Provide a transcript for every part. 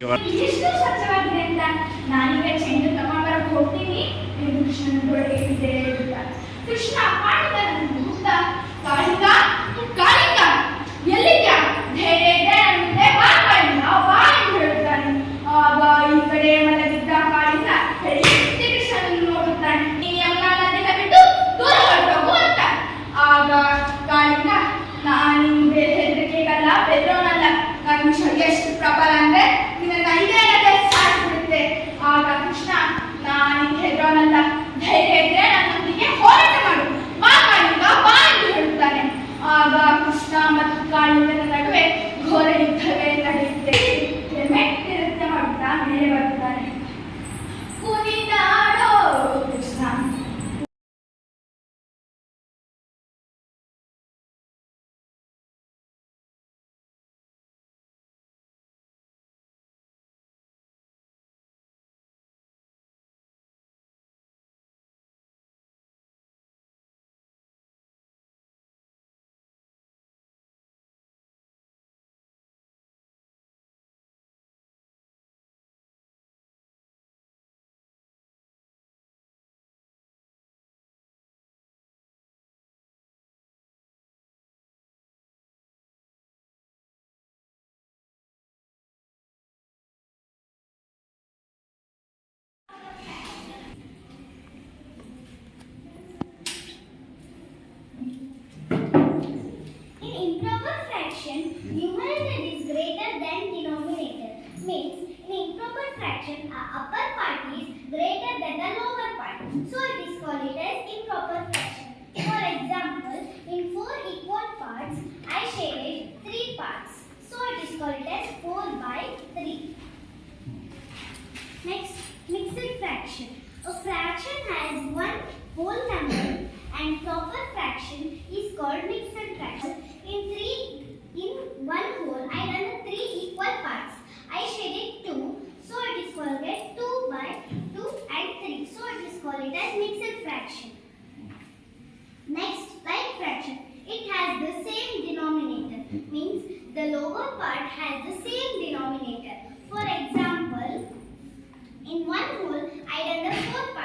ಇದಿಷ್ಟು ಸ್ವಚ್ಛವಾಗಿದೆ ಅಂತ ನಾನೀಗ ಕೃಷ್ಣ ಮಾಡಿದ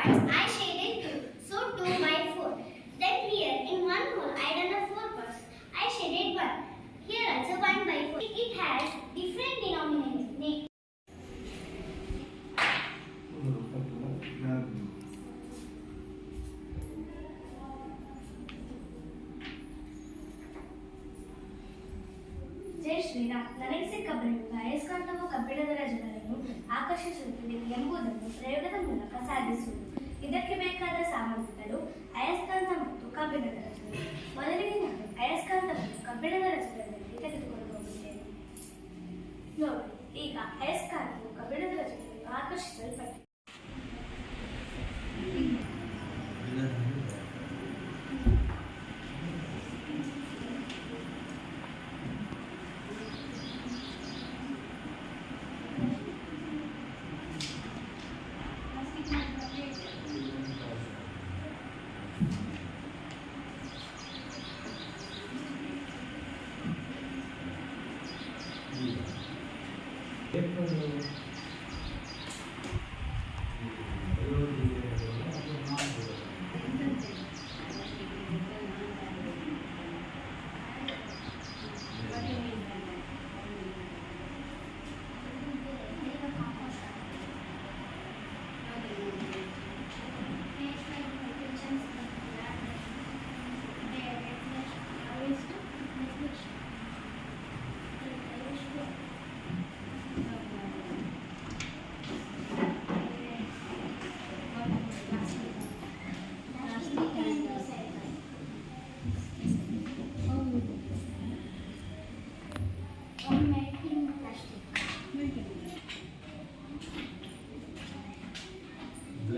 twice I shaded two, so two by four. Then here in one hole I done a four box. I shaded one. Here also one by four. It has different denominators. ಜೈ ಶ್ರೀರಾಮ್ ನನಗಿಸಿ ಕಬ್ಬಿಣವು ಅಯಸ್ಕಾಂತವು ಕಬ್ಬಿಣದ ರಜಗಳನ್ನು ಆಕರ್ಷಿಸುತ್ತದೆ ಎಂಬುದನ್ನು ಪ್ರಯೋಗದ ಮೂಲಕ ಸಾಧಿಸುವುದು ಇದಕ್ಕೆ ಬೇಕಾದ ಸಾಮಗ್ರಿಗಳು ಅಯಸ್ಕಾಂತ ಮತ್ತು ಕಬ್ಬಿಣದ ರಚನೆ ಮೊದಲಿಗೆ ನಾನು ಅಯಸ್ಕಾಂತ ಮತ್ತು ಕಬ್ಬಿಣದ ರಚನೆಗಳಲ್ಲಿ ತೆಗೆದುಕೊಂಡು ಹೋಗುತ್ತೇನೆ ನೋಡಿ, ಈಗ ಅಯಸ್ಕಾಂತವು ಕಬ್ಬಿಣದ ರಚನೆಯನ್ನು ಆಕರ್ಷಿಸಲ್ಪಟ್ಟಿದೆ. இருக்கும்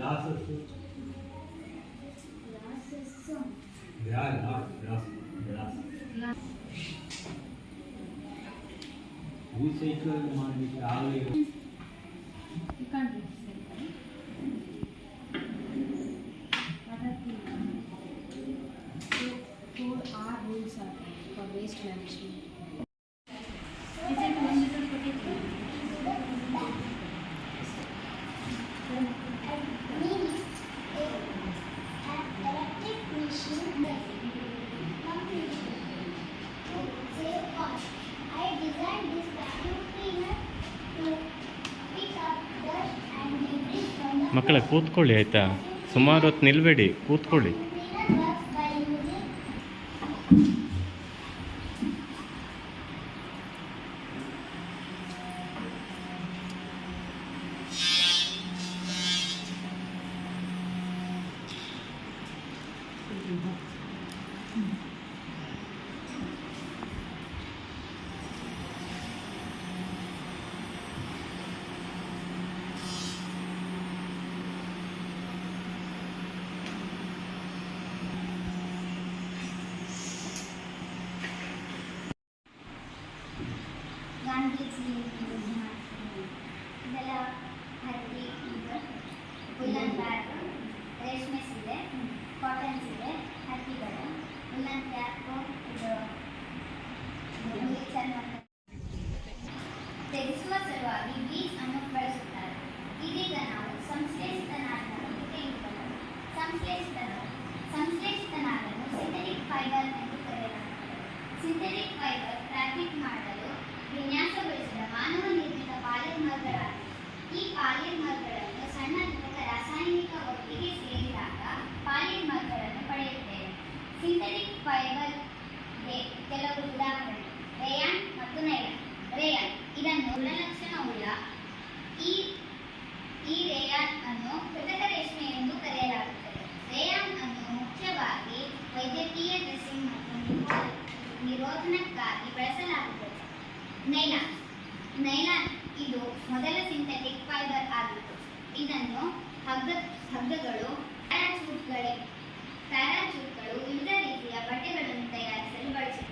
glasses glass glass glass recycle మనకి రాలేదు four R rules are for waste management ಮಕ್ಕಳ ಕೂತ್ಕೊಳ್ಳಿ ಆಯಿತಾ? ಸುಮಾರು ಹೊತ್ತು ನಿಲ್ಬೇಡಿ ಕೂತ್ಕೊಳ್ಳಿ. can be explained easily. ಶೋಧನಕ್ಕಾಗಿ ಬಳಸಲಾಗುತ್ತದೆ. ನೈಲಾನ್ ನೈಲಾನ್ ಇದು ಮೊದಲ ಸಿಂಥೆಟಿಕ್ ಫೈಬರ್ ಆಗಿತ್ತು. ಇದನ್ನು ಹಗ್ಗ, ಹಗ್ಗಗಳು, ಪ್ಯಾರಾಚೂಟ್ಗಳೇ, ಪ್ಯಾರಾಚೂಟ್ಗಳು ವಿವಿಧ ರೀತಿಯ ಬಟ್ಟೆಗಳನ್ನು ತಯಾರಿಸಲು ಬಳಸಿ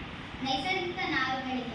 ನೈಸರ್ಗಿಕ ನಾರುಗಳಿಗೆ